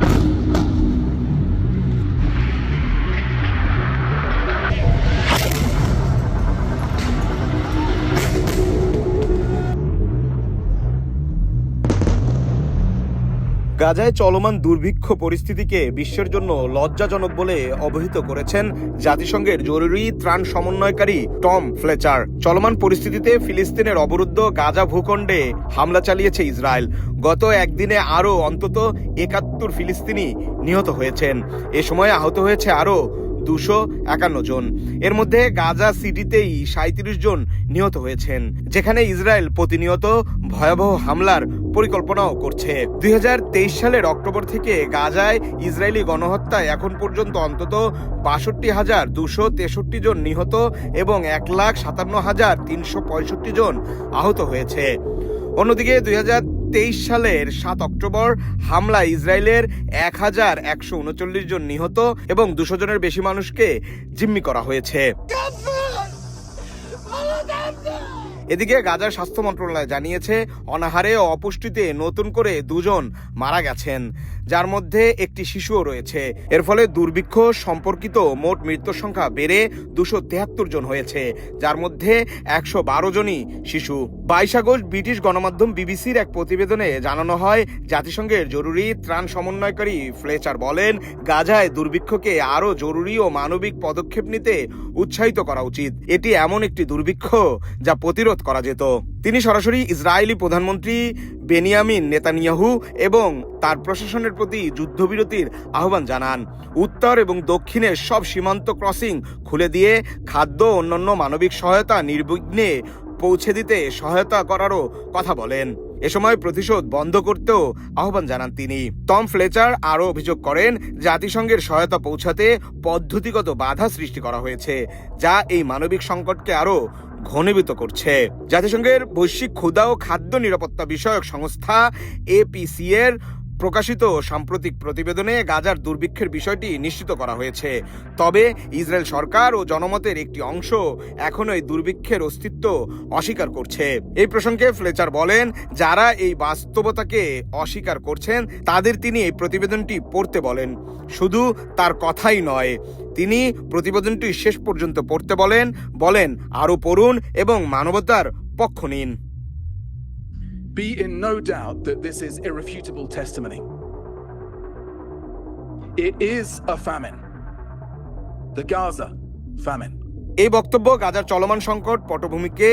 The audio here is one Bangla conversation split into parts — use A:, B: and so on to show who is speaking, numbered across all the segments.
A: Stop. গাজায় চলমান দুর্ভিক্ষ পরিস্থিতিকে বিশ্বের জন্য লজ্জাজনক বলে অবহিত করেছেন জাতিসংঘের জরুরি ত্রাণ সমন্বয়কারী টম ফ্লেচার চলমান পরিস্থিতিতে ফিলিস্তিনের অবরুদ্ধ গাজা ভূখণ্ডে হামলা চালিয়েছে ইসরায়েল গত একদিনে আরও অন্তত একাত্তর ফিলিস্তিনি নিহত হয়েছেন এ সময় আহত হয়েছে আরও দুশো একান্ন জন এর মধ্যে গাজা সিটিতেই সাঁত্রিশ জন নিহত হয়েছেন যেখানে ইসরায়েল প্রতিনিয়ত ভয়াবহ হামলার পরিকল্পনাও করছে দুই সালের অক্টোবর থেকে গাজায় ইসরায়েলি গণহত্যায় এখন পর্যন্ত অন্তত বাষট্টি হাজার দুশো তেষট্টি জন নিহত এবং এক লাখ সাতান্ন হাজার তিনশো পঁয়ষট্টি জন আহত হয়েছে অন্যদিকে দুই তেইশ সালের সাত অক্টোবর হামলা ইসরায়েলের এক হাজার একশো উনচল্লিশ জন নিহত এবং দুশো জনের বেশি মানুষকে জিম্মি করা হয়েছে এদিকে গাজার স্বাস্থ্য মন্ত্রণালয় জানিয়েছে অনাহারে ও অপুষ্টিতে নতুন করে দুজন মারা গেছেন যার মধ্যে একটি শিশুও রয়েছে এর ফলে দুর্ভিক্ষ সম্পর্কিত মোট মৃত্যুর সংখ্যা বেড়ে দুশো তেহাত্তর জন হয়েছে যার মধ্যে একশো বারো জনই শিশু বাইশ আগস্ট ব্রিটিশ গণমাধ্যম বিবিসির এক প্রতিবেদনে জানানো হয় জাতিসংঘের জরুরি ত্রাণ সমন্বয়কারী ফ্লেচার বলেন গাজায় দুর্ভিক্ষকে আরও জরুরি ও মানবিক পদক্ষেপ নিতে উৎসাহিত করা উচিত এটি এমন একটি দুর্ভিক্ষ যা প্রতিরোধ আঘাত করা যেত তিনি সরাসরি ইসরায়েলি প্রধানমন্ত্রী বেনিয়ামিন নেতানিয়াহু এবং তার প্রশাসনের প্রতি যুদ্ধবিরতির আহ্বান জানান উত্তর এবং দক্ষিণের সব সীমান্ত ক্রসিং খুলে দিয়ে খাদ্য অন্যান্য মানবিক সহায়তা নির্বিঘ্নে পৌঁছে দিতে সহায়তা করারও কথা বলেন এ সময় প্রতিশোধ বন্ধ করতেও আহ্বান জানান তিনি টম ফ্লেচার আরও অভিযোগ করেন জাতিসংঘের সহায়তা পৌঁছাতে পদ্ধতিগত বাধা সৃষ্টি করা হয়েছে যা এই মানবিক সংকটকে আরও ঘনীভূত করছে জাতিসংঘের বৈশ্বিক ক্ষুদা ও খাদ্য নিরাপত্তা বিষয়ক সংস্থা এপিসি এর প্রকাশিত সাম্প্রতিক প্রতিবেদনে গাজার দুর্ভিক্ষের বিষয়টি নিশ্চিত করা হয়েছে তবে ইসরায়েল সরকার ও জনমতের একটি অংশ এখনও এই দুর্ভিক্ষের অস্তিত্ব অস্বীকার করছে এই প্রসঙ্গে ফ্লেচার বলেন যারা এই বাস্তবতাকে অস্বীকার করছেন তাদের তিনি এই প্রতিবেদনটি পড়তে বলেন শুধু তার কথাই নয় তিনি প্রতিবেদনটি শেষ পর্যন্ত পড়তে বলেন বলেন আরও পড়ুন এবং মানবতার পক্ষ নিন
B: Be in no doubt that this is irrefutable testimony. It is a famine. The Gaza famine.
A: এই বক্তব্য গাজার চলমান সংকট পটভূমিকে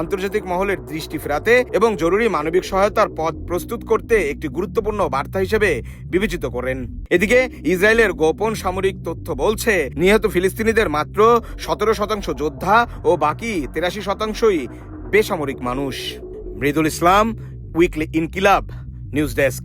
A: আন্তর্জাতিক মহলের দৃষ্টি ফেরাতে এবং জরুরি মানবিক সহায়তার পথ প্রস্তুত করতে একটি গুরুত্বপূর্ণ বার্তা হিসেবে বিবেচিত করেন এদিকে ইসরায়েলের গোপন সামরিক তথ্য বলছে নিহত ফিলিস্তিনিদের মাত্র সতেরো শতাংশ যোদ্ধা ও বাকি তেরাশি শতাংশই বেসামরিক মানুষ Mridul Islam weekly Inqilab news desk